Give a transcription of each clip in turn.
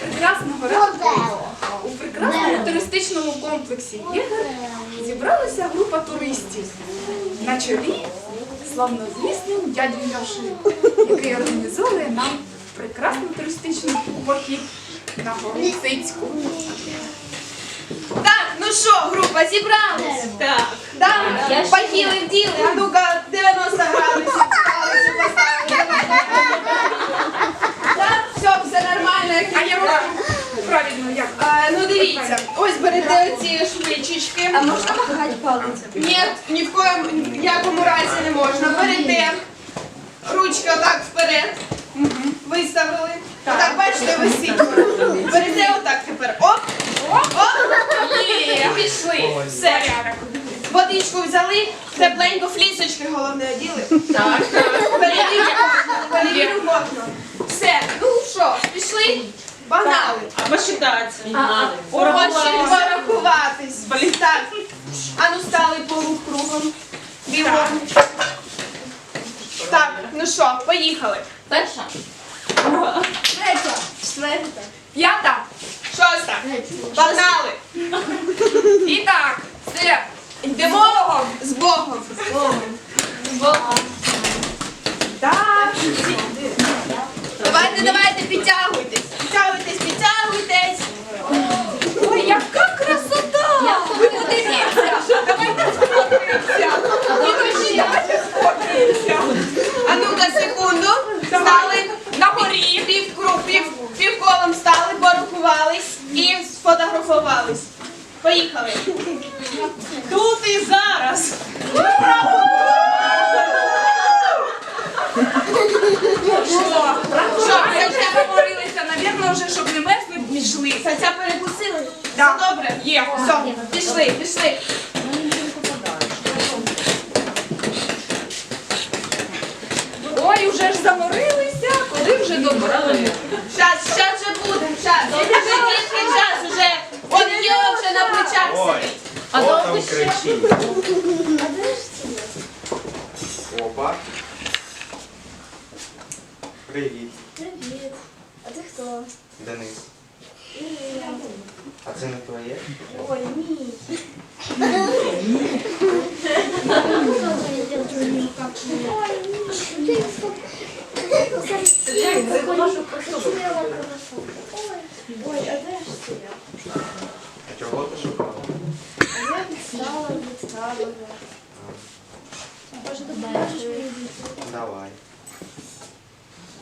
прекрасного ранку у прекрасному туристичному комплексі Єгер зібралася група туристів на чолі славнозвісним дядю Льошею, який організовує нам прекрасний туристичний похід на гору Сицьку. Так, ну що, група, зібралась? Так. Да? Поїли вділи, а ну-ка 90 градусів палицю поставили. Так, все, все нормально, як а я правильно як? А, ну дивіться, ось берете оці. А можна махати палицю? Ні, ні в коєму ні в якому разі не можна. Берете ручки отак вперед. Виставили. Так, бачите, висить. Берете отак тепер. Оп, оп, оп. Є, пішли. Все. Водичку взяли, тепленько флісочки головне оділи. Так, Перевірю, перевірю мокно. Все, ну що, пішли? Погнали. А посчитать. Хоче порахуватись. Так. А ну стали полукругом. Бігом. Так, ну що, поїхали. Перша. Третя. Четверта. П'ята. Шоста. Погнали. І так, все. Йдемо з Богом. Так. Давайте, давайте, підтягуйтесь. Підтягуйтесь, підтягуйтесь. Ой, яка красота! Ви подивіться! Давайте сфоткаємося! Давайте сфоткаємося! А ну-ка, секунду. Стали на горі, пів, пів, півколом стали, порахувались і сфотографувались. Поїхали. Тут і зараз. Що? Що, ми вже говорилися, навірно, вже, щоб не мерзли, пішли. Ця перекусили? Все добре? Є. Все, пішли, пішли. Ой, вже ж заморилися, коли вже добрали. Щас, щас вже будемо, щас. Вже дітки, щас уже. Он Єва вже на плечах сидить. А там кричить. Опа. Привіт, Привіт. А ти хто? Денис. А це не твоє? Ой, ні. Ой, а де ж ти? А чого ти шукала? Я відстала, відстала. Може, допоможеш мені? Давай.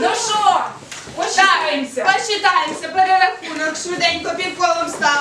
Ну що, посчитаємося? Посчитаємося, перерахунок, швиденько півколом стали.